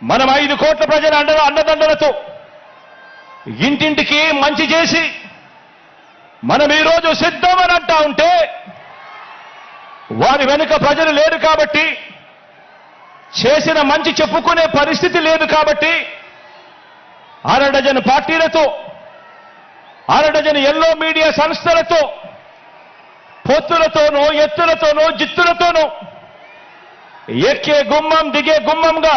మనం ఐదు కోట్ల ప్రజల అండ అండదండలతో ఇంటింటికి మంచి చేసి మనం ఈరోజు సిద్ధమని అంటా ఉంటే వారి వెనుక ప్రజలు లేరు కాబట్టి చేసిన మంచి చెప్పుకునే పరిస్థితి లేదు కాబట్టి అర డజన్ పార్టీలతో అర డజన్ ఎల్లో మీడియా సంస్థలతో పొత్తులతోనూ ఎత్తులతోనూ జిత్తులతోనూ ఎక్కే గుమ్మం దిగే గుమ్మంగా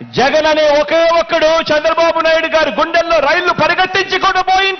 జగన్ అనే ఒకే ఒక్కడు చంద్రబాబు నాయుడు గారు గుండెల్లో రైళ్ళు పరిగెత్తించుకుండా పోయింటే